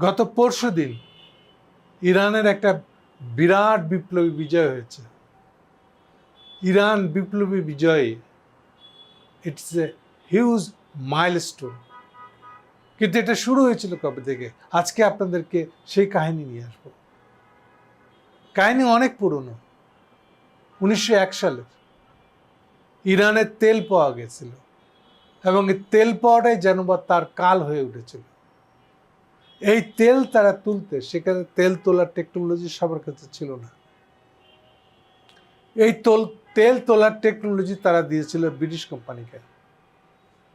গত পরশু দিন ইরানের একটা বিরাট বিপ্লবী বিজয় হয়েছে। ইরান বিপ্লবী বিজয় ইটস এ হিউজ মাইলস্টোন কিন্তু এটা শুরু হয়েছিল কবে থেকে? আজকে আপনাদেরকে সেই কাহিনী নিয়ে আসব। কাহিনী অনেক পুরনো। উনিশশো এক সালের। ইরানের তেল পাওয়া গেছিল। এবং এই তেল পাওয়াটাই যেন বা তার কাল হয়ে উঠেছিল। এই তেল তারা তুলতে, সেখানে তেল তোলার টেকনোলজি সবার কাছে ছিল না। এই তোল, তেল তোলার টেকনোলজি তারা দিয়েছিল ব্রিটিশ কোম্পানিকে।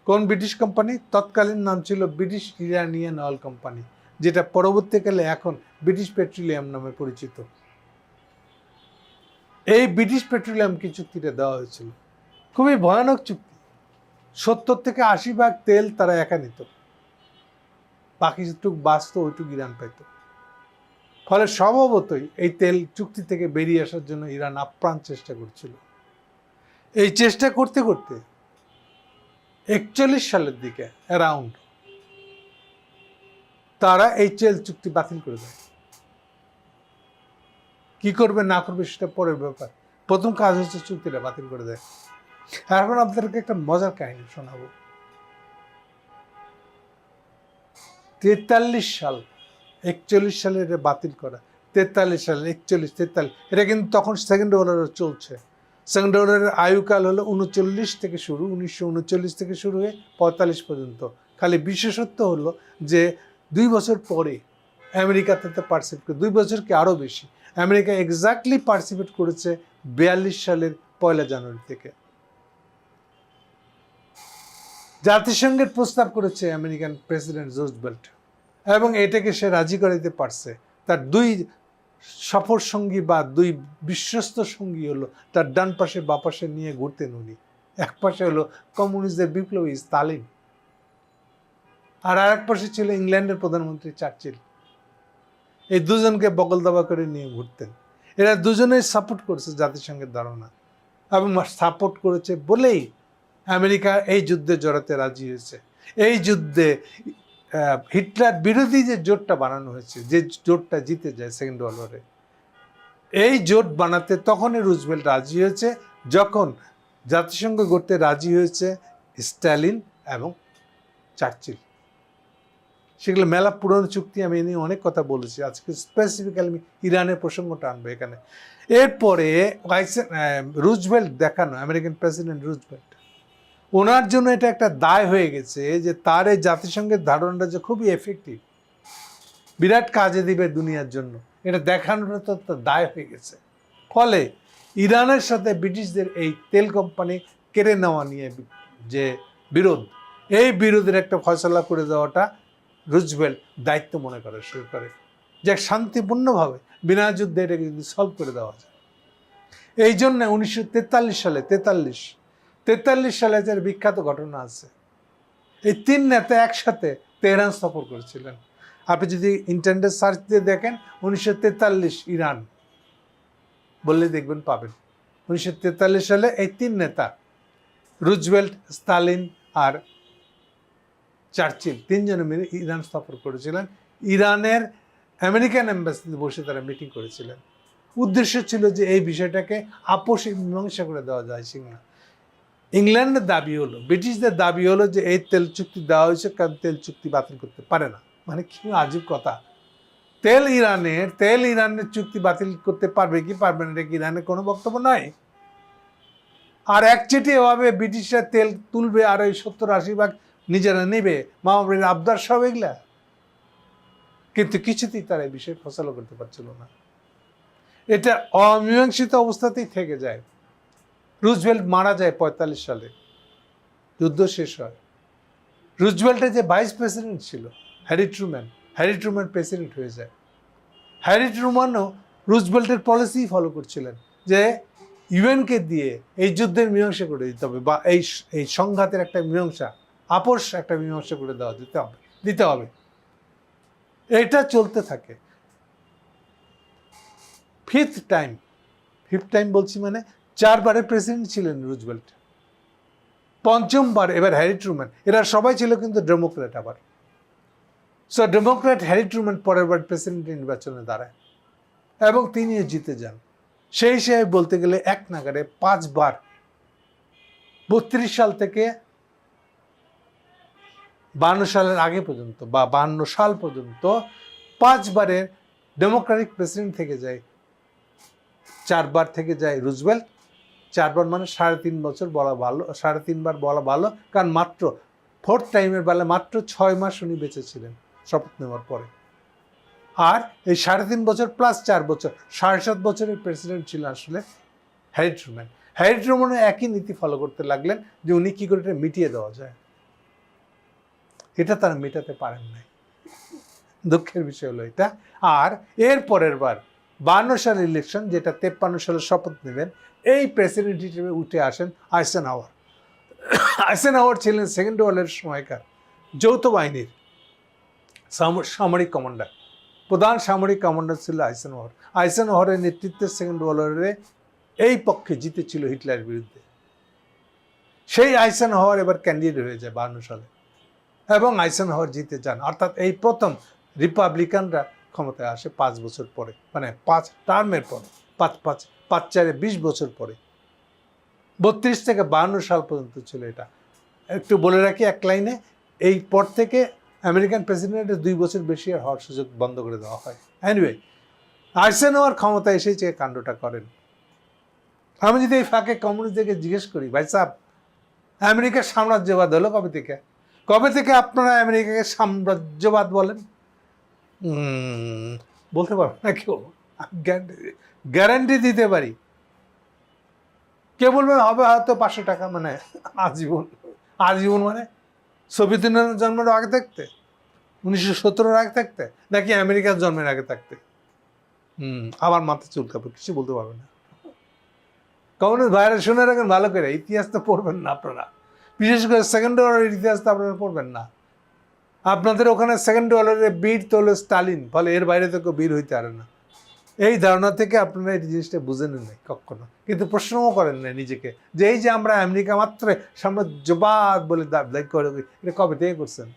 কোন ব্রিটিশ কোম্পানি? তৎকালীন নাম ছিল ব্রিটিশ ইরানিয়ান অয়েল কোম্পানি, যেটা পরবর্তীকালে এখন ব্রিটিশ পেট্রোলিয়াম নামে পরিচিত। এই ব্রিটিশ পেট্রোলিয়াম পেট্রোলিয়ামকে চুক্তিটা দেওয়া হয়েছিল। খুবই ভয়ানক চুক্তি। সত্তর থেকে আশি ভাগ তেল তারা একা নিত। বাকি যেটুক বাঁচত, ওইটুক ইরান পাইত ফলে স্বভাবতই এই তেল চুক্তি থেকে বেরিয়ে আসার জন্য ইরান আপ্রাণ চেষ্টা করছিল। এই চেষ্টা করতে করতে একচল্লিশ সালের দিকে অ্যারাউন্ড তারা এই তেল চুক্তি বাতিল করে দেয়। কি করবে, না করবে সেটা পরের ব্যাপার। প্রথম কাজ হচ্ছে চুক্তিটা বাতিল করে দেয়। এখন আপনাদেরকে একটা মজার কাহিনী শোনাবো। তেতাল্লিশ সাল, একচল্লিশ সালে এটা বাতিল করা। তেতাল্লিশ সাল, একচল্লিশ, তেতাল্লিশ, এটা কিন্তু তখন সেকেন্ড ওয়ারের চলছে। সেকেন্ড ওয়ারের আয়ুকাল হলো উনচল্লিশ থেকে শুরু, উনিশশো উনচল্লিশ থেকে শুরু হয়ে পঁয়তাল্লিশ পর্যন্ত। খালি বিশেষত্ব হলো যে দুই বছর পরে আমেরিকা তাতে পার্টিসিপেট করে, দুই বছর কি আরও বেশি? আমেরিকা এক্স্যাক্টলি পার্টিসিপেট করেছে বিয়াল্লিশ সালের পয়লা জানুয়ারি থেকে। জাতিসংঘের প্রস্তাব করেছে আমেরিকান প্রেসিডেন্ট জোর্জবেল্ট এবং এটাকে সে রাজি করাইতে পারছে। তার দুই সফর সঙ্গী বা দুই বিশ্বস্ত সঙ্গী হলো তার ডান পাশে, বা পাশে নিয়ে ঘুরতেন উনি। এক পাশে হলো কমিউনিস্টদের বিপ্লবী স্তালিন, আর আরেক পাশে ছিল ইংল্যান্ডের প্রধানমন্ত্রী চার্চিল। এই দুজনকে বগল দাবা করে নিয়ে ঘুরতেন। এরা দুজনেই সাপোর্ট করেছে জাতিসংঘের ধারণা, এবং সাপোর্ট করেছে বলেই আমেরিকা এই যুদ্ধে জড়াতে রাজি হয়েছে। এই যুদ্ধে হিটলার বিরোধী যে জোটটা বানানো হয়েছে, যে জোটটা জিতে যায় সেকেন্ড ওয়ার্ল্ড ওয়ারে, এই জোট বানাতে তখনই রুজভেল্ট রাজি হয়েছে, যখন জাতিসংঘ গড়তে রাজি হয়েছে স্ট্যালিন এবং চার্চিল। সেগুলো মেলা পুরনো চুক্তি, আমি এ নিয়ে অনেক কথা বলেছি। আজকে স্পেসিফিক্যালি আমি ইরানের প্রসঙ্গটা আনব এখানে। এরপরে রুজভেল্ট দেখানো, আমেরিকান প্রেসিডেন্ট রুজভেল্ট ওনার জন্য এটা একটা দায় হয়ে গেছে যে তার এই জাতিসংঘের ধারণাটা যে খুবই এফেক্টিভ বিরাট কাজে দিবে দুনিয়ার জন্য। এটা দেখানোর তো দায় হয়ে গেছে। ফলে ইরানের সাথে ব্রিটিশদের এই তেল কোম্পানি কেড়ে নেওয়া নিয়ে যে বিরোধ, এই বিরোধের একটা ফয়সলা করে দেওয়াটা রুজভেল্ট দায়িত্ব মনে করে শুরু করে যে শান্তিপূর্ণভাবে বিনা যুদ্ধে এটাকে যদি সলভ করে দেওয়া যায়। এই জন্য উনিশশো সালে, তেতাল্লিশ তেতাল্লিশ সালে যে বিখ্যাত ঘটনা আছে, এই তিন নেতা একসাথে তেহরান সফর করেছিলেন। আপনি যদি ইন্টারনেটে সার্চ দিয়ে দেখেন, উনিশশো তেতাল্লিশ ইরান, বললে দেখবেন পাবেন। উনিশশো তেতাল্লিশ সালে এই তিন নেতা, রুজভেল্ট, স্টালিন আর চার্চিল, তিনজনে মিলে ইরান সফর করেছিলেন। ইরানের আমেরিকান এম্বাসিতে বসে তারা মিটিং করেছিলেন। উদ্দেশ্য ছিল যে এই বিষয়টাকে আপোষে মীমাংসা করে দেওয়া যায় না ইংল্যান্ডের দাবি হলো, ব্রিটিশদের দাবি হলো যে এই তেল চুক্তি দেওয়া হয়েছে কারণ তেল চুক্তি বাতিল করতে পারে না। মানে কি আজীব কথা। তেল ইরানের তেল ইরানের চুক্তি বাতিল করতে পারবে কি পারবে না, এটা ইরানের কোনো বক্তব্য নয়? আর একচেটে এভাবে ব্রিটিশরা তেল তুলবে আর ওই সত্তর আশি ভাগ নিজেরা নেবে। মামাবাড়ির আবদার সব এগুলা। কিন্তু কিছুতেই তারা এই বিষয়ে ফসলও করতে পারছিল না। এটা অমীমাংসিত অবস্থাতেই থেকে যায়। রুজভেল্ট মারা যায় পঁয়তাল্লিশ সালে। যুদ্ধ শেষ হয়। রুজভেল্টের যে ভাইস প্রেসিডেন্ট ছিল, Harry Truman Harry Truman president হয়ে যায়। হ্যারি ট্রুম্যানও রুজভেল্টের পলিসি ফলো করছিলেন যে ইউএনকে দিয়ে এই যুদ্ধের মীমাংসা করে দিতে হবে বা এই এই সংঘাতের একটা মীমাংসা, আপোষ একটা মীমাংসা করে দেওয়া দিতে হবে দিতে হবে। এটা চলতে থাকে। ফিফথ টাইম ফিফথ টাইম বলছি মানে চারবারের প্রেসিডেন্ট ছিলেন রুজভেল্ট। পঞ্চমবার, এবার হ্যারি ট্রুম্যান। এরা সবাই ছিল কিন্তু ডেমোক্রেট আবার। সো ডেমোক্র্যাট হ্যারি ট্রুম্যান পরের বার প্রেসিডেন্ট নির্বাচনে দাঁড়ায় এবং তিনিও জিতে যান। সেই হিসেবে বলতে গেলে এক নাগারে পাঁচবার, বত্রিশ সাল থেকে বান্ন সালের আগে পর্যন্ত বা বান্ন সাল পর্যন্ত পাঁচবারের ডেমোক্রেটিক প্রেসিডেন্ট থেকে যায়, চারবার থেকে যায় রুজওয়েল্ট চারবার মানে সাড়ে তিন বছর বলা ভালো, সাড়ে তিনবার বলা ভালো, কারণ মাত্র ফোর্থ টাইমের বেলা মাত্র ছয় মাস উনি বেঁচেছিলেন শপথ নেওয়ার পরে। আর এই সাড়ে তিন বছর প্লাস চার বছর, সাড়ে সাত বছরের প্রেসিডেন্ট ছিল আসলে হ্যারি ট্রুম্যান হ্যারি ট্রুম্যানও একই নীতি ফলো করতে লাগলেন যে উনি কী করে এটা মিটিয়ে দেওয়া যায়। এটা তারা মেটাতে পারেন নাই। দুঃখের বিষয় হলো এটা। আর এর পরের বার বান্ন সালের ইলেকশন যেটা তেপ্পান্ন সালে শপথ নেবেন, এই প্রেসিডেন্ট হিসেবে উঠে আসেন আইসেন আওয়ার আইসেন আওয়ার ছিলেন সেকেন্ড ওয়ার্ল্ডের সময়কার যৌথ বাহিনীর সাম- সামরিক কমান্ডার প্রধান সামরিক কমান্ডার ছিল আইসেন ওয়ার আইসেন ওয়ারের নেতৃত্বে সেকেন্ড ওয়ার্ল্ডে এই পক্ষে জিতেছিল হিটলারের বিরুদ্ধে। সেই আইসেন হওয়ার এবার ক্যান্ডিডেট হয়ে যায় বান্ন সালে। এবং আইসেন হওয়ার জিতে যান। অর্থাৎ এই প্রথম রিপাবলিকানরা ক্ষমতায় আসে পাঁচ বছর পরে মানে পাঁচ টার্মের পরে, পাঁচ পাঁচ পাঁচ, চারে বিশ বছর পরে। বত্রিশ থেকে বাহান্ন সাল পর্যন্ত ছিল এটা। একটু বলে রাখি এক লাইনে, এই পর থেকে আমেরিকান প্রেসিডেন্টের দুই বছর বেশি আর হওয়ার সুযোগ বন্ধ করে দেওয়া হয়। অ্যানিওয়ে আইসেন হওয়ার ক্ষমতা এসেই যে কাণ্ডটা করেন। আমি যদি এই ফাঁকে কমিউনিস্টদেরকে জিজ্ঞেস করি, ভাই সাহেব আমেরিকার সাম্রাজ্যবাদ হলো কবে থেকে? কবে থেকে আপনারা আমেরিকাকে সাম্রাজ্যবাদ বলেন? বলতে পারব না কেউ। গ্যারান্টি দিতে পারি। কে বলবেন হবে হয়তো পাঁচশো টাকা মানে আজীবন আজীবন মানে সোভিয়েত জন্মের আগে থাকতে, উনিশশো সতেরোর আগে থাকতে, নাকি আমেরিকার জন্মের আগে থাকতে? হুম আবার মাথা চুলকাবে কিছু বলতে পারবে না। কমিউনিস্ট ভাইরা শুনে রাখেন, ভালো করে, ইতিহাস তো পড়বেন না আপনারা। বিশেষ করে সেকেন্ড ইতিহাস তো আপনারা পড়বেন না। আপনাদের ওখানে সেকেন্ড ওয়ার্ল্ডের বীর তো হলো স্টালিন। ফলে এর বাইরে তো কেউ বীর হইতে পারে না। এই ধারণা থেকে আপনারা এই জিনিসটা বুঝে নেন নাই কখনো। কিন্তু প্রশ্নও করেন না নিজেকে। যে এই যে আমরা আমেরিকা মাত্র সাম্রাজ্যবাদ বলে দাবি করে এটা কবে থেকে করছেন?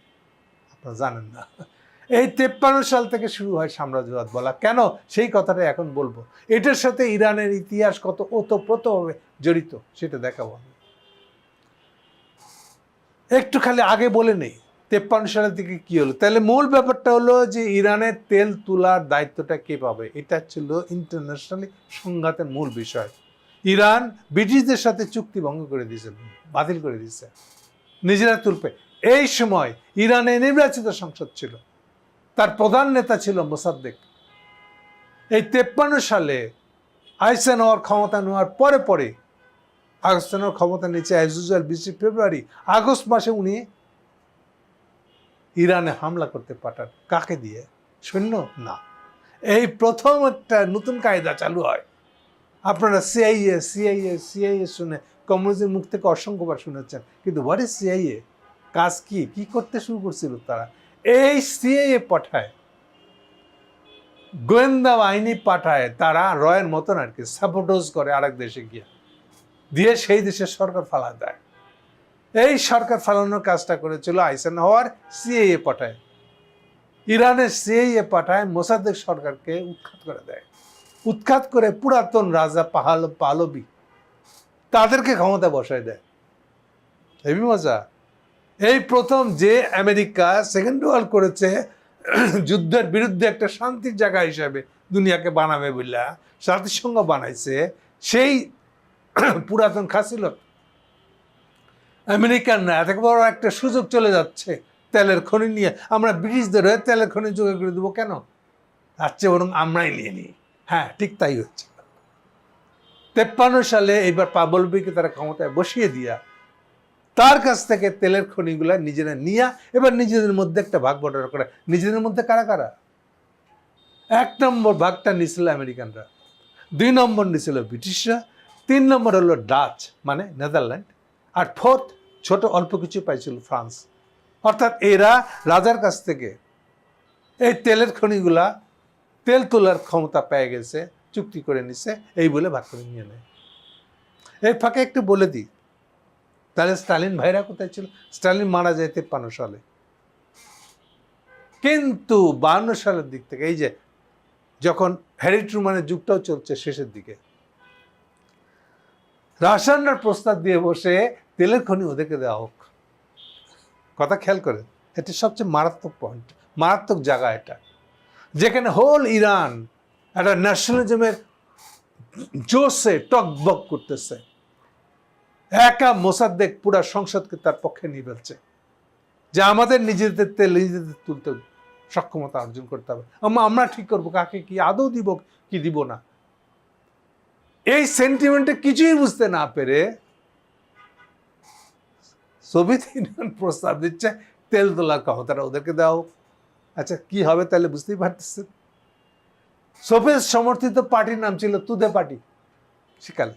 আপনারা জানেন না। এই তেপ্পান্ন সাল থেকে শুরু হয় সাম্রাজ্যবাদ বলা। কেন? সেই কথাটা এখন বলব। এটার সাথে ইরানের ইতিহাস কত ওতপ্রোতভাবে জড়িত, সেটা দেখাবো একটু খালি আগে বলে নেই। তেপ্পান্ন সালের দিকে কি হলো? তাহলে মূল ব্যাপারটা হলো যে ইরানের তেল তোলার দায়িত্বটা কে পাবে? এটা ছিল ইন্টারন্যাশনালি সংঘাতের মূল বিষয়। ইরান ব্রিটিশদের সাথে চুক্তি ভঙ্গ করে দিয়েছে, বাতিল করে দিয়েছে। নিজেরা তুলবে। এই সময় ইরানে নির্বাচিত সংসদ ছিল। তার প্রধান নেতা ছিল মোসাদ্দেক। এই তেপ্পান্ন সালে আইসেন হওয়ার ক্ষমতা নেওয়ার পরে পরে আগস্টানোর ক্ষমতা নিচে অ্যাজ বিশে ফেব্রুয়ারি, আগস্ট মাসে উনি ইরানে হামলা করতে পাঠান। কাকে দিয়ে? সৈন্য? না। এই প্রথম একটা নতুন কায়দা চালু হয়। আপনারা সিআইএ সিআইএ সিআইএ শুনে কমিউনিস্টের মুখ থেকে অসংখ্যবার শুনেছেন। কিন্তু হোয়াট ইজ সিআইএ কাজ কি? কি করতে শুরু করছিল তারা? এই সিআইএ পাঠায়। গোয়েন্দা বাহিনী পাঠায়। তারা রয়ের মতন আর কি সাপোর্টোজ করে আরেক দেশে গিয়ে। দিয়ে সেই দেশের সরকার ফালা দেয়। এই সরকার ফালানোর কাজটা করেছিল আইসেন হওয়ার সিএএ পাঠায়। ইরানের সিএএ পাঠায় মোসাদ্দেক সরকারকে উৎখাত করে দেয়। উৎখাত করে পুরাতন রাজা পাহাল পালবি তাদেরকে ক্ষমতা বসায় দেয়। হেবি মজা। এই প্রথম যে আমেরিকা সেকেন্ড ওয়ার্ল্ড করেছে, যুদ্ধের বিরুদ্ধে একটা শান্তির জায়গা হিসাবে দুনিয়াকে বানাবে বললা জাতিসংঘ বানাইছে, সেই পুরাতন খাসিল আমেরিকানরা এত বড় একটা সুযোগ চলে যাচ্ছে তেলের খনি নিয়ে। আমরা ব্রিটিশদের হয়ে তেলের খনি জোগাড় করে দেবো কেন? তার চেয়ে বরং আমরাই নিয়ে নিই। হ্যাঁ ঠিক তাই হচ্ছে। তেপ্পান্ন সালে এইবার পাবলবিকে তারা ক্ষমতায় বসিয়ে দিয়া তার কাছ থেকে তেলের খনিগুলা নিজেরা নিয়া, এবার নিজেদের মধ্যে একটা ভাগ বটরা করে। নিজেদের মধ্যে কারা কারা? এক নম্বর ভাগটা নিছিল আমেরিকানরা, দুই নম্বর নিছিল ব্রিটিশরা, তিন নম্বর হলো ডাচ মানে নেদারল্যান্ড। আর ফোর্থ ছোট, অল্প কিছু পাইছিল ফ্রান্স অর্থাৎ এরা রাজার কাছ থেকে এই তেলের খনিগুলা, তেল তোলার ক্ষমতা পেয়ে গেছে, চুক্তি করে নিছে, এই বলে ভাগ করে নিয়ে নেয়। এই ফাঁকে একটু বলে দিই, তাহলে স্টালিন ভাইরা কোথায় ছিল? স্টালিন মারা যায় তেপ্পান্ন সালে। কিন্তু বান্ন সালের দিক থেকে, এই যে যখন হ্যারি ট্রুমানের যুগটাও চলছে শেষের দিকে রাশিয়ানরা প্রস্তাব দিয়ে বসে তেলের খনি ওদেরকে দেওয়া হোক। কথা খেয়াল করে, এটা সবচেয়ে মারাত্মক পয়েন্ট মারাত্মক জায়গা এটা। যেখানে হোল ইরান একটা ন্যাশনালিজমের জোসে টকবক করতেছে। একা মোসাদ্দেক পুরা সংসদকে তার পক্ষে নিয়ে ফেলছে। যে আমাদের নিজেদের তেল, নিজেদের তুলতে সক্ষমতা অর্জন করতে হবে। আমরা ঠিক করব, কাকে কি আদৌ দিব, কি দিব না। এই সেন্টিমেন্টে কিছুই বুঝতে না পেরে সোভিয়েত ইউনিয়ন প্রস্তাব দিচ্ছে, তেল তোলার ক্ষমতাটা ওদেরকে দাও আচ্ছা কি হবে তাহলে বুঝতেই পারতেছেন? সোভিয়েত সমর্থিত পার্টির নাম ছিল তুদে পার্টি। সেকালে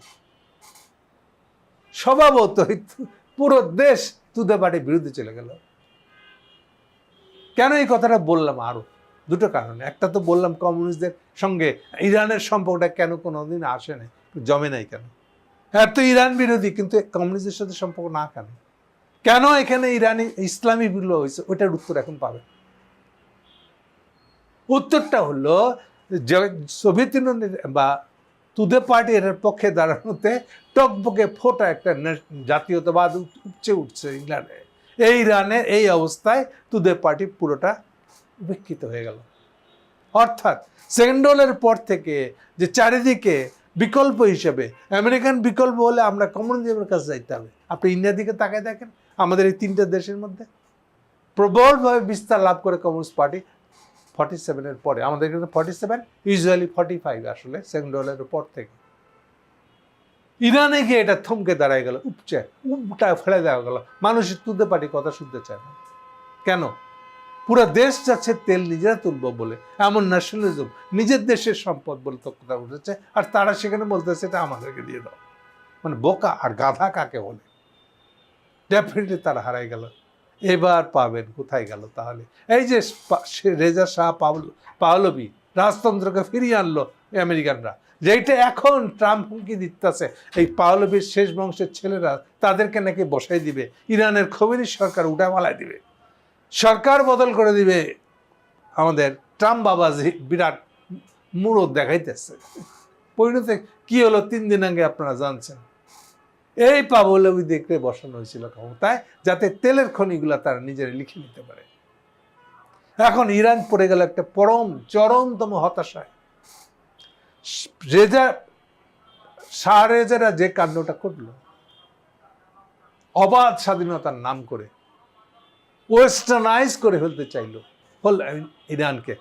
স্বভাবতই পুরো দেশ তুদে পার্টির বিরুদ্ধে চলে গেল। কেন এই কথাটা বললাম আরও? দুটো কারণে। একটা তো বললাম কমিউনিস্টদের সঙ্গে, ইরানের সম্পর্কটা কেন কোনোদিন আসে নাই, জমে নাই কেন? হ্যাঁ তো ইরান বিরোধী, কিন্তু কমিউনিস্টদের সাথে সম্পর্ক না কেন? কেন এখানে ইরানি, ইসলামী বিপ্লব হয়েছে? ওইটার উত্তর এখন পাবে। উত্তরটা হলো সোভিয়েত ইউনিয়নের বা তুদে পার্টি এর পক্ষে দাঁড়ানোতে টকবকে ফোটা একটা জাতীয়তাবাদ উপচে উঠছে ইংল্যান্ডে। এই ইরানের এই অবস্থায় তুদে পার্টি পুরোটা উপেক্ষিত হয়ে গেল। অর্থাৎ সেকেন্ডলের পর থেকে যে চারিদিকে বিকল্প হিসেবে, আমেরিকান বিকল্প হলে আমরা কমিউনিজমের কাছে যাইতে হবে। আপনি ইন্ডিয়ার দিকে তাকায় দেখেন। আমাদের এই তিনটা দেশের মধ্যে প্রবলভাবে বিস্তার লাভ করে কমিউনিস্ট পার্টি ফর্টি সেভেনের পরে। আমাদের কিন্তু forty seven usually forty five আসলে সেকেন্ড ডলারের পর থেকে। ইরানে গিয়ে এটা থমকে দাঁড়ায় গেল, উপচে উপটা ফেলে দেওয়া গেল। মানুষ তুলতে পার্টি কথা শুনতে চায় না। কেন? পুরো দেশ যাচ্ছে তেল নিজেরা তুলবো বলে। এমন ন্যাশনালিজম নিজের দেশের সম্পদ বলে তো কথা উঠেছে, আর তারা সেখানে বলতেছে, এটা আমাদেরকে দিয়ে দাও। মানে বোকা আর গাধা কাকে বলে? ডেফিনেটলি তারা হারাই গেল। এবার পাবেন, কোথায় গেল তাহলে? এই যে রেজা শাহ পাওলবি রাজতন্ত্রকে ফিরিয়ে আনলো আমেরিকানরা। যেইটা এখন ট্রাম্প হুমকি দিতেছে, এই পাওলবির শেষ বংশের ছেলেরা তাদেরকে নাকি বসাই দিবে। ইরানের খবির সরকার উঠামালায় দিবে। সরকার বদল করে দিবে। আমাদের ট্রাম্প বাবাজি বিরাট মুরত দেখাইতেছে। পরিণতে কি হলো তিন দিন আগে আপনারা জানছেন? এই পাবলবি দেখতে বসানো হয়েছিল ক্ষমতায়, যাতে তেলের খনিগুলা তারা নিজেরা লিখে নিতে পারে। এখন ইরান পড়ে গেল একটা পরম চরমতম হতাশায়। রেজা, শাহ রেজারা যে কাণ্ডটা করল, অবাধ স্বাধীনতার নাম করে, ওয়েস্টার্নাইজ করে ফেলতে চাইলো, হল ইরানকে।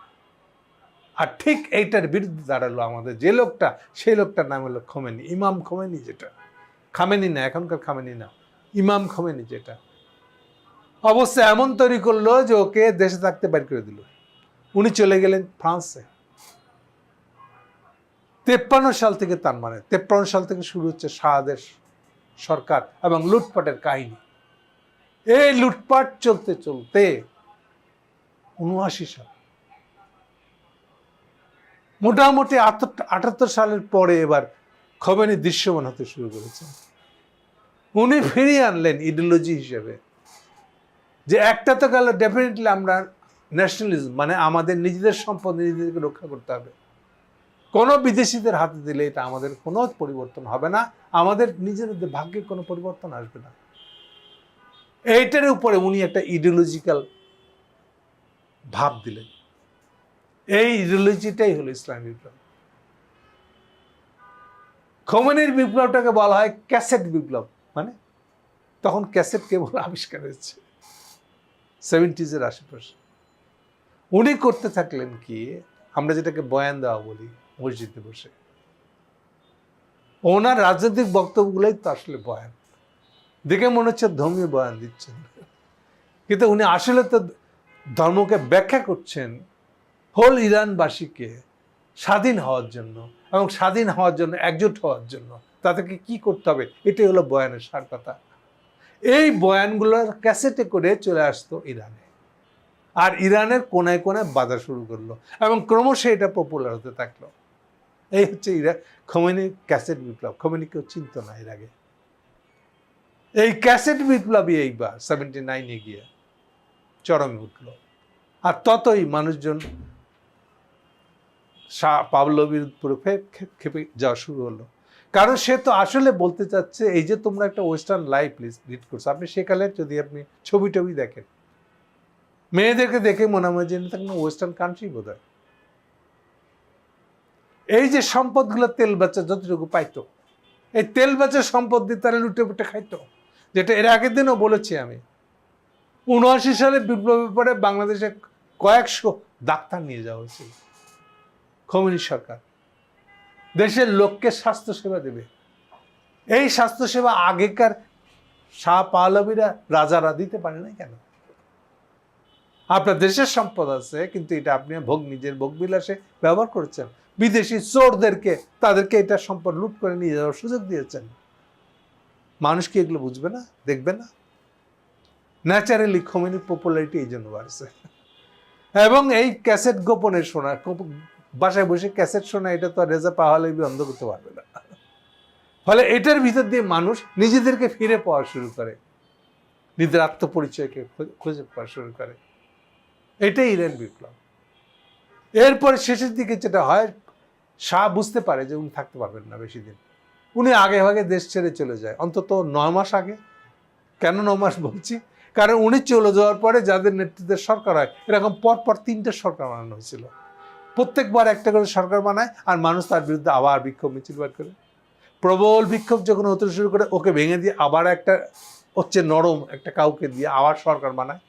আর ঠিক এইটার বিরুদ্ধে দাঁড়াল আমাদের যে লোকটা, সেই লোকটার নাম হলো খোমেনি, ইমাম খোমেনি যেটা। খামেনি না এখনকার খামেনি না ইমাম খোমেনি যেটা। অবস্থা এমন তৈরি করল যে ওকে দেশে থাকতে বের করে দিল। উনি চলে গেলেন ফ্রান্সে। তেপ্পান্ন সাল থেকে তার মানে তেপ্পান্ন সাল থেকে শুরু হচ্ছে শাহাদের সরকার এবং লুটপাটের কাহিনী। এই লুটপাট চলতে চলতে উনআশি সাল। মোটামুটি আটাত্তর সালের পরে এবার খমেনি দৃশ্যমান হতে শুরু করেছেন উনি ফিরিয়ে আনলেন ইডিওলজি হিসেবে। যে একটা তো গেল ডেফিনেটলি আমরা ন্যাশনালিজম মানে আমাদের নিজেদের সম্পদ নিজেদেরকে রক্ষা করতে হবে। কোনো বিদেশিদের হাতে দিলে এটা আমাদের কোনো পরিবর্তন হবে না, আমাদের নিজেদের ভাগ্যে কোনো পরিবর্তন আসবে না। এইটার উপরে উনি একটা ইডিওলজিক্যাল ভাব দিলেন। এই ইডিওলজিটাই হলো ইসলাম বিপ্লব। খোমেনির বিপ্লবটাকে বলা হয় ক্যাসেট বিপ্লব। মানে তখন ক্যাসেট কেবল আবিষ্কার হয়েছে। সেভেন্টিজের আশেপাশে। উনি করতে থাকলেন কি, আমরা যেটাকে বয়ান দেওয়া বলি মসজিদে বসে। ওনার রাজনৈতিক বক্তব্যগুলোই তো আসলে বয়ান। দেখে মনে হচ্ছে ধর্মীয় বয়ান দিচ্ছেন। কিন্তু উনি আসলে তো ধর্মকে ব্যাখ্যা করছেন। হোল ইরানবাসীকে স্বাধীন হওয়ার জন্য এবং স্বাধীন হওয়ার জন্য, একজোট হওয়ার জন্য তাদেরকে কি করতে হবে? এটাই হলো বয়ানের সার কথা। এই বয়ানগুলোর ক্যাসেটে করে চলে আসতো ইরানে। আর ইরানের কোনায় কোনায় বাধা শুরু করল এবং ক্রমশ এটা পপুলার হতে থাকল। এই হচ্ছে ইরা খমেনি ক্যাসেট বিপ্লব। খমেনি কেউ চিনত না এর আগে। এই ক্যাসেট বিপ্লবই এইবার সেভেন্টি নাইনে গিয়ে চরমে উঠল। আর ততই মানুষজন পাবলবির উপরে ফে- খে- খেপে যাওয়া শুরু হলো। কারণ সে তো আসলে বলতে চাচ্ছে, এই যে তোমরা একটা ওয়েস্টার্ন লাইফ লিড করছ, আপনি যদি আপনি ছবি টবি দেখেন, মেয়েদেরকে দেখে মনে হয় যে ওয়েস্টার্ন কান্ট্রি বোধ হয় এই যে সম্পদগুলো তেল বাচ্চা যতটুকু পাইতো, এই তেল বাচ্চার সম্পদ দিয়ে তারা লুটে পুটে খাইতো, যেটা এর আগের দিনও বলেছি আমি। উনআশি সালে বিপ্লবের পরে বাংলাদেশে কয়েকশো ডাক্তার নিয়ে যাওয়া হয়েছিল। খমিনি সরকার। দেশের লোককে স্বাস্থ্যসেবা দেবে। এই স্বাস্থ্যসেবা আগেকার শাহ পাহলবিরা রাজারা দিতে পারে না কেন? আপনার দেশের সম্পদ আছে, কিন্তু এটা আপনি ভোগ, নিজের ভোগ বিলাসে ব্যবহার করেছেন। বিদেশি চোরদেরকে, তাদেরকে এটা সম্পদ লুট করে নিয়ে যাওয়ার সুযোগ দিয়েছেন। মানুষ কি এগুলো বুঝবে না, দেখবে না? ন্যাচারালি খমিনির পপুলারিটি এই জন্য বাড়ছে। এবং এই ক্যাসেট গোপনে শোনা বাসায় বসে ক্যাসেট শোনা, এটা তো আর রেজা পাহালে বন্ধ করতে পারবে না। ফলে এটার ভিতর দিয়ে মানুষ নিজেদেরকে ফিরে পাওয়া শুরু করে। নিজের আত্মপরিচয়কে খুঁজে পাওয়া শুরু করে। এটাই ইরান বিপ্লব। এরপরে শেষের দিকে যেটা হয়, শাহ বুঝতে পারে যে উনি থাকতে পারবেন না বেশি দিন। উনি আগে ভাগে দেশ ছেড়ে চলে যায়, অন্তত নয় মাস আগে। কেন ন মাস বলছি? কারণ উনি চলে যাওয়ার পরে যাদের নেতৃত্বের সরকার হয়, এরকম পর পর তিনটে সরকার বানানো হয়েছিল। প্রত্যেকবার একটা করে সরকার বানায় আর মানুষ তার বিরুদ্ধে আবার বিক্ষোভ মিছিল বার করে। প্রবল বিক্ষোভ যখন হতে শুরু করে, ওকে ভেঙে দিয়ে আবার একটা হচ্ছে নরম একটা কাউকে দিয়ে আবার সরকার বানায়।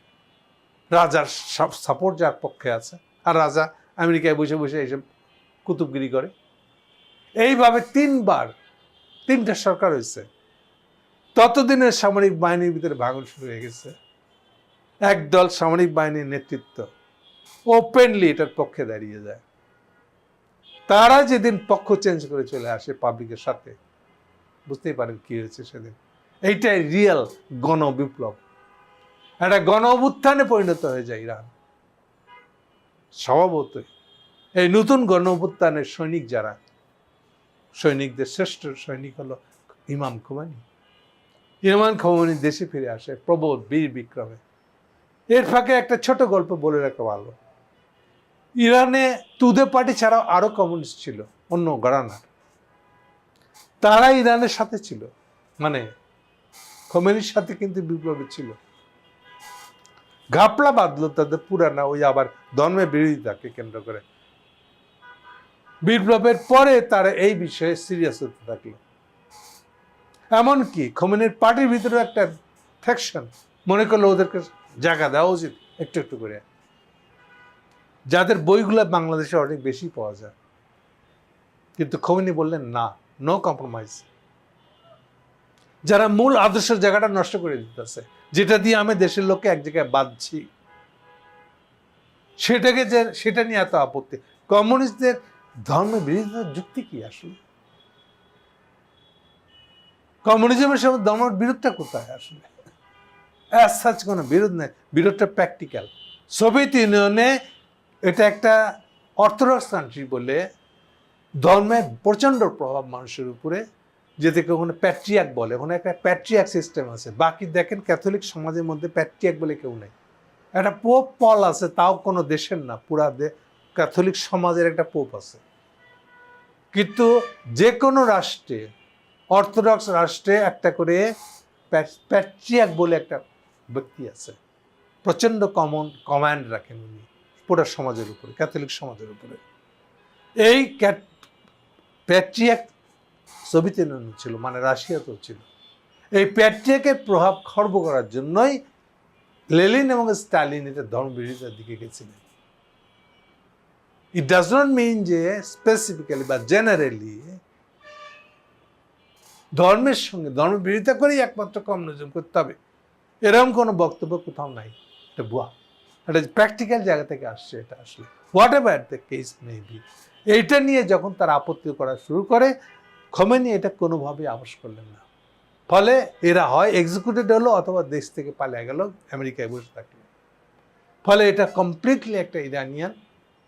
রাজার সব সাপোর্ট যার পক্ষে আছে। আর রাজা আমেরিকায় বসে বসে এইসব কুতুবগিরি করে। এইভাবে তিনবার তিনটা সরকার হয়েছে। ততদিনের সামরিক বাহিনীর ভিতরে ভাঙন শুরু হয়ে গেছে। একদল সামরিক বাহিনীর নেতৃত্ব ওপেনলি এটার পক্ষে দাঁড়িয়ে যায়। তারা যেদিন পক্ষ চেঞ্জ করে চলে আসে পাবলিকের সাথে, বুঝতেই পারেন কি হয়েছে সেদিন। এইটাই রিয়েল গণ বিপ্লব একটা গণ অভ্যুত্থানে পরিণত হয়ে যায় ইরান। স্বভাবতই। এই নতুন গণ অভ্যুত্থানের সৈনিক যারা, সৈনিকদের শ্রেষ্ঠ সৈনিক হলো ইমাম খুমানি। ইমাম খুমানি দেশে ফিরে আসে প্রবোধ, বীর বিক্রমে। এর ফাঁকে একটা ছোট গল্প বলে রাখা ভালো। ইরানে তুদে পার্টি ছাড়াও আরও কমিউনিস্ট ছিল, অন্য গড়ানার তারা ইরানের সাথে ছিল মানে খোমেনির সাথে কিন্তু বিপ্লবী ছিল। ঘাপলা বাঁধলো তাদের পুরানা ওই আবার ধর্মের বিরোধিতাকে কেন্দ্র করে। বিপ্লবের পরে তারা এই বিষয়ে সিরিয়াস হতে থাকল। এমনকি খোমেনির পার্টির ভিতরে একটা ফ্যাকশন মনে করল ওদেরকে জায়গা দেওয়া উচিত একটু একটু করে। যাদের বইগুলো বাংলাদেশে অনেক বেশি পাওয়া যায়। কিন্তু খমিনি বললেন, না নো কম্প্রোমাইজ যারা মূল আদর্শের জায়গাটা নষ্ট করে দিতেছে, যেটা দিয়ে আমি দেশের লোককে এক জায়গায় বাঁধছি, সেটাকে যে, সেটা নিয়ে এত আপত্তি। কমিউনিস্টদের ধর্ম বিরোধিতার যুক্তি কি আসলে? কমিউনিজমের সঙ্গে ধর্মের বিরোধটা কোথায় আসলে? অ্যাজ সাচ কোনো বিরোধ নেই। বিরোধটা প্র্যাকটিক্যাল সোভিয়েত ইউনিয়নে এটা একটা অর্থোডক্স কান্ট্রি বলে ধর্মের প্রচণ্ড প্রভাব মানুষের উপরে, যেটাকে ওখানে প্যাট্রিয়াক বলে। ওখানে একটা প্যাট্রিয়াক সিস্টেম আছে। বাকি দেখেন ক্যাথলিক সমাজের মধ্যে প্যাট্রিয়াক বলে কেউ নেই। একটা পোপ পল আছে, তাও কোনো দেশের না, পুরা ক্যাথলিক সমাজের একটা পোপ আছে। কিন্তু যে কোনো রাষ্ট্রে অর্থোডক্স রাষ্ট্রে একটা করে প্যাট্রিয়াক বলে একটা ব্যক্তি আছে। প্রচণ্ড কমন কমান্ড রাখেন উনি, পুরো সমাজের উপরে ক্যাথলিক সমাজের উপরে। এই প্যাট্রিয়াক সোভিয়েত ছিল মানে রাশিয়াতেও ছিল। এই প্যাট্রিয়াকের প্রভাব খর্ব করার জন্যই লেলিন এবং স্টালিন এটা ধর্মবিরোধিতার দিকে গেছিলেন। ইট ডাজ নট মিন যে স্পেসিফিক্যালি বা জেনারেলি ধর্মের সঙ্গে ধর্ম বিরোধিতা করেই একমাত্র কমিউনিজম করতে হবে। এরকম কোনো বক্তব্য কোথাও নাই। এটা বুয়া এটা প্র্যাকটিক্যাল জায়গা থেকে আসছে এটা আসলে। Whatever the case may be এইটা নিয়ে যখন তারা আপত্তি করা শুরু করে খমেনি এটা কোনোভাবেই আপোষ করলেন না। ফলে এরা হয় এক্সিকিউটেড হলো অথবা দেশ থেকে পালিয়ে গেল, আমেরিকায় বসে থাকল। ফলে এটা কমপ্লিটলি একটা ইরানিয়ান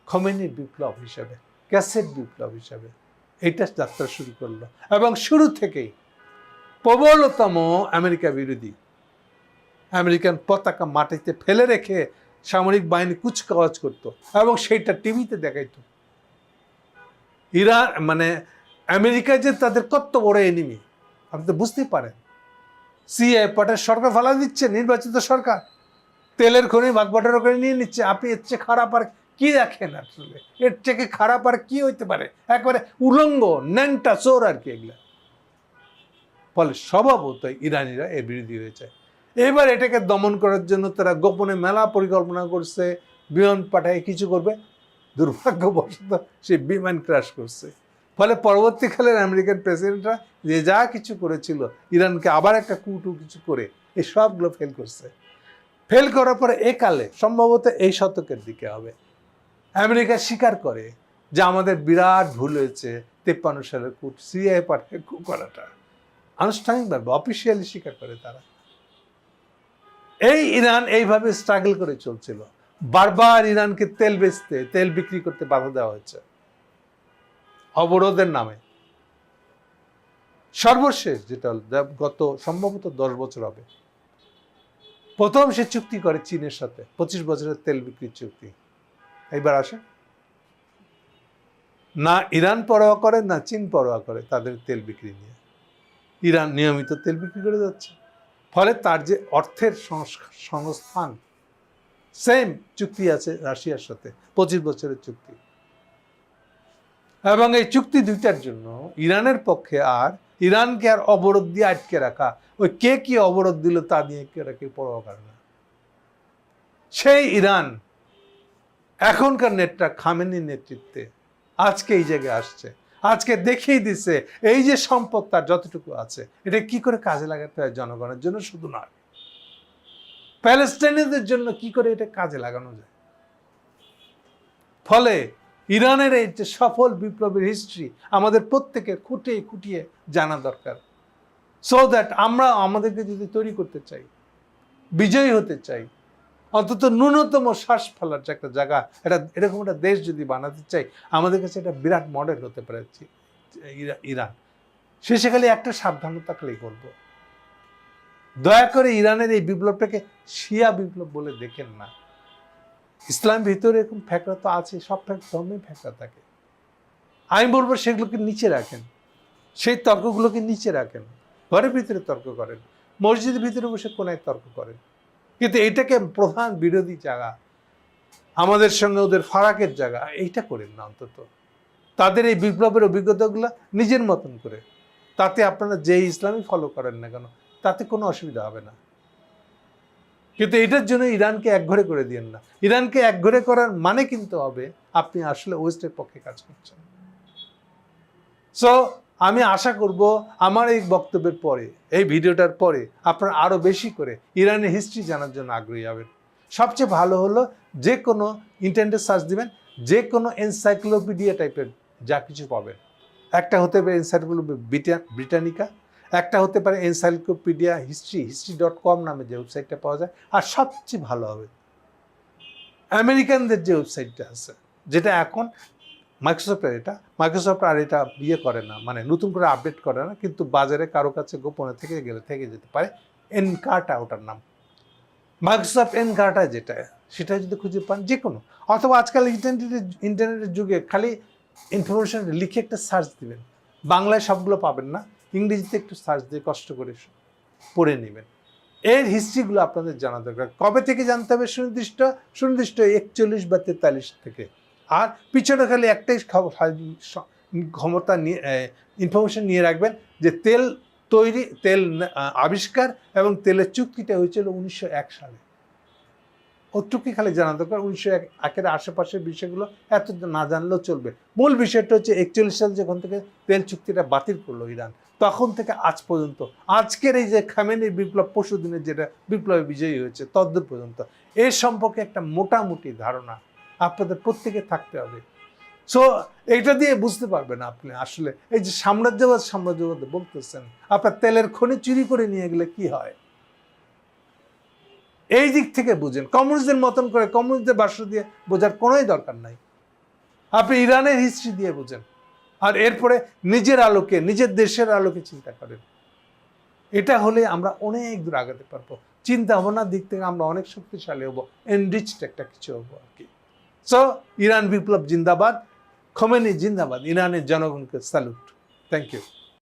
খমেনির বিপ্লব হিসাবে ক্যাসেট বিপ্লব হিসাবে এইটা যাত্রা শুরু করল। এবং শুরু থেকেই প্রবলতম আমেরিকা বিরোধী আমেরিকান পতাকা মাটিতে ফেলে রেখে সামরিক বাহিনী কুচকাওয়াজ করতো এবং সেইটা টিভিতে দেখাইত। ইরান মানে আমেরিকা যে তাদের কত বড় এনিমি আপনি তো বুঝতেই পারেন। সিএ পাটের সরকার ফালা দিচ্ছে, নির্বাচিত সরকার। তেলের খনি বাগবাটার করে নিয়ে নিচ্ছে, আপনি এর চেয়ে খারাপ আর কি দেখেন আসলে? এর থেকে খারাপ আর কি হইতে পারে? একবারে উলঙ্গ, ন্যাংটা চোর আর কি এগুলা। ফলে স্বভাবতই ইরানিরা এর বিরোধী হয়েছে এবার এটাকে দমন করার জন্য তারা গোপনে মেলা পরিকল্পনা করছে, বিমান পাঠায় কিছু করবে। দুর্ভাগ্যবশত সে বিমান ক্রাশ করছে। ফলে পরবর্তীকালের আমেরিকান প্রেসিডেন্টরা যে যা কিছু করেছিল, ইরানকে আবার একটা কুটু কিছু করে, এই সবগুলো ফেল করছে। ফেল করার পরে একালে সম্ভবত এই শতকের দিকে হবে। আমেরিকা স্বীকার করে যে আমাদের বিরাট ভুল হয়েছে তেপ্পান্ন সালের কুট সিআই পাঠায় কু করাটা। আনুষ্ঠানিকভাবে অফিসিয়ালি স্বীকার করে তারা। এই ইরান এইভাবে স্ট্রাগল করে চলছিল। বারবার ইরানকে তেল বেচতে, তেল বিক্রি করতে বাধা দেওয়া হয়েছে। অবরোধের নামে। সর্বশেষ যেটা গত সম্ভবত দশ বছর হবে। প্রথম সে চুক্তি করে চীনের সাথে, পঁচিশ বছরের তেল বিক্রির চুক্তি। এইবার আসে। না ইরান পরোয়া করে, না চীন পরোয়া করে তাদের তেল বিক্রি নিয়ে। ইরান নিয়মিত তেল বিক্রি করে যাচ্ছে। ফলে তার যে অর্থের সংস্থান সেম চুক্তি আছে রাশিয়ার সাথে, পঁচিশ বছরের চুক্তি। এবং এই চুক্তি দুইটার জন্য ইরানের পক্ষে আর ইরানকে আর অবরোধ দিয়ে আটকে রাখা, ওই কে কি অবরোধ দিল তা নিয়ে কে রাখে পরোয়া না সেই ইরান এখনকার নেটটা খামেনির নেতৃত্বে আজকে এই জায়গায় আসছে। আজকে দেখিয়ে দিচ্ছে এই যে সম্পদ তার যতটুকু আছে, এটা কি করে কাজে লাগাতে হয় জনগণের জন্য? শুধু নয়। প্যালেস্টাইনিদের জন্য কি করে এটা কাজে লাগানো যায়? ফলে ইরানের এই যে সফল বিপ্লবের হিস্ট্রি আমাদের প্রত্যেকের খুঁটিয়ে খুঁটিয়ে জানা দরকার। সো দ্যাট আমরা আমাদেরকে যদি তৈরি করতে চাই, বিজয়ী হতে চাই অন্তত ন্যূনতম শ্বাস ফেলার যে একটা জায়গা, এটা এরকম একটা দেশ যদি বানাতে চাই, আমাদের কাছে একটা বিরাট মডেল হতে পারে ইরান। শেষে খালি একটা সাবধানতা থাকলেই করব। দয়া করে ইরানের এই বিপ্লবটাকে শিয়া বিপ্লব বলে দেখেন না। ইসলাম ভিতরে এরকম ফ্যাকরা তো আছে, সব ফ্যাক, ধর্মে ফ্যাকরা থাকে। আমি বলব সেগুলোকে নিচে রাখেন। সেই তর্কগুলোকে নিচে রাখেন। ঘরের ভিতরে তর্ক করেন। মসজিদের ভিতরে বসে কোনায় তর্ক করেন। কিন্তু এটাকে প্রধান বিরোধী জায়গা, আমাদের সঙ্গে ওদের ফারাকের জায়গা, এইটা করেন না অন্তত। তাদের এই বিপ্লবের অভিজ্ঞতাগুলো নিজের মতন করে। তাতে আপনারা যে ইসলামই ফলো করেন না কেন, তাতে কোনো অসুবিধা হবে না। কিন্তু এটার জন্য ইরানকে একঘরে করে দিয়েন না। ইরানকে একঘরে করার মানে কিন্তু হবে, আপনি আসলে ওয়েস্টের পক্ষে কাজ করছেন। সো আমি আশা করব আমার এই বক্তব্যের পরে, এই ভিডিওটার পরে আপনারা আরও বেশি করে ইরানের হিস্ট্রি জানার জন্য আগ্রহী হবেন। সবচেয়ে ভালো হলো যে কোনো ইন্টারনেটে সার্চ দিবেন, যে কোনো এনসাইক্লোপিডিয়া টাইপের যা কিছু পাবেন। একটা হতে পারে এনসাইক্লোপিডিয়া ব্রিটানিকা একটা হতে পারে encyclopedia history history dot com নামে যে ওয়েবসাইটটা পাওয়া যায়, আর সবচেয়ে ভালো হবে। আমেরিকানদের যে ওয়েবসাইটটা আছে, যেটা এখন মাইক্রোসফটের এটা। মাইক্রোসফট আর এটা ইয়ে করে না মানে নতুন করে আপডেট করে না, কিন্তু বাজারে কারও কাছে গোপনে থেকে গেলে, থেকে যেতে পারে। এনকার্টা ওটার নাম। মাইক্রোসফট এনকার্টা যেটা, সেটা যদি খুঁজে পান যে কোনো অথবা আজকাল ইন্টারনেটের ইন্টারনেটের যুগে খালি ইনফরমেশন লিখে একটা সার্চ দিবেন। বাংলায় সবগুলো পাবেন না, ইংরেজিতে একটু সার্চ দিয়ে কষ্ট করে পড়ে নেবেন। এর হিস্ট্রিগুলো আপনাদের জানা দরকার। কবে থেকে জানতে হবে সুনির্দিষ্ট সুনির্দিষ্ট একচল্লিশ বা তেতাল্লিশ থেকে? আর পিছনে খালি একটাই ক্ষমতা নিয়ে ইনফরমেশন নিয়ে রাখবেন যে তেল তৈরি, তেল আবিষ্কার এবং তেলের চুক্তিটা হয়েছিল উনিশশো এক সালে। ওটুকুই খালি জানা দরকার, উনিশশো এক, একের আশেপাশের বিষয়গুলো এত না জানলেও চলবে। মূল বিষয়টা হচ্ছে একচল্লিশ সাল যখন থেকে তেল চুক্তিটা বাতিল করল ইরান, তখন থেকে আজ পর্যন্ত, আজকের এই যে খামেনির বিপ্লব পরশু দিনের যেটা বিপ্লবে বিজয়ী হয়েছে তদ্দূর পর্যন্ত, এর সম্পর্কে একটা মোটামুটি ধারণা আপনাদের প্রত্যেকে থাকতে হবে। সো এইটা দিয়ে বুঝতে পারবেন আপনি আসলে। এই যে সাম্রাজ্যবাদ সাম্রাজ্যবাদ বলতেছেন, আপনার তেলের খনি চুরি করে নিয়ে গেলে কি হয়? এই দিক থেকে বুঝেন। কমিউনিস্টদের মতন করে কমিউনিস্টদের ভাষ্য দিয়ে বোঝার কোনোই দরকার নাই। আপনি ইরানের হিস্ট্রি দিয়ে বুঝেন। আর এরপরে নিজের আলোকে, নিজের দেশের আলোকে চিন্তা করেন। এটা হলে আমরা অনেক দূর আগাতে পারব। চিন্তা ভাবনার দিক থেকে আমরা অনেক শক্তিশালী হব এনরিচড একটা কিছু হব আর কি। সো ইরান বিপ্লব জিন্দাবাদ খোমেনি জিন্দাবাদ ইরানের জনগণকে স্যালুট থ্যাংক ইউ